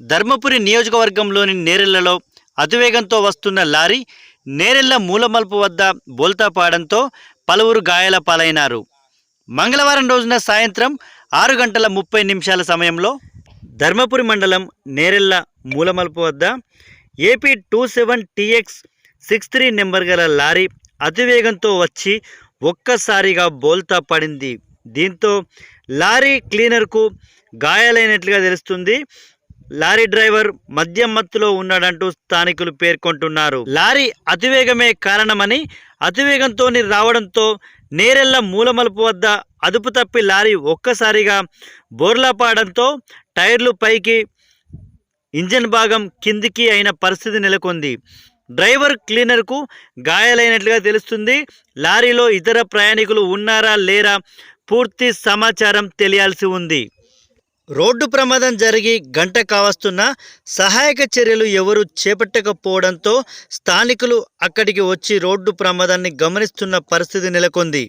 ధర్మపురి నియోజకవర్గంలోని నేరెళ్ళలో అతివేగంతో వస్తున్న లారీ నేరెళ్ళ మూలమలుపు వద్ద బోల్తాపాడంతో పలువురు గాయాల పాలైనారు. మంగళవారం రోజున సాయంత్రం ఆరు గంటల ముప్పై నిమిషాల సమయంలో ధర్మపురి మండలం నేరెళ్ళ మూలమలుపు వద్ద AP two seven TX six three number గల లారీ అతివేగంతో వచ్చి ఒక్కసారిగా బోల్తా పడింది దీంతో లారీ క్లీనర్కు గాయాలైనట్లుగా తెలుస్తుంది. లారీ డ్రైవర్ మద్యం మత్తులో ఉన్నాడంటూ స్థానికులు పేర్కొంటున్నారు. లారీ అతివేగమే కారణమని అతివేగంతో రావడంతో నేరెళ్ళ మూలమలుపు వద్ద అదుపు తప్పి లారీ ఒక్కసారిగా బోర్లాపాడంతో టైర్లు పైకి ఇంజన్ భాగం కిందికి అయిన పరిస్థితి నెలకొంది. డ్రైవర్ క్లీనర్కు గాయాలైనట్లుగా తెలుస్తుంది లారీలో ఇతర ప్రయాణికులు ఉన్నారా లేరా పూర్తి సమాచారం తెలియాల్సి ఉంది. రోడ్డు ప్రమాదం జరిగి గంట కావస్తున్న సహాయక చర్యలు ఎవరు చేపట్టకపోవడంతో స్థానికులు అక్కడికి వచ్చి రోడ్డు ప్రమాదాన్ని గమనిస్తున్న పరిస్థితి నెలకొంది.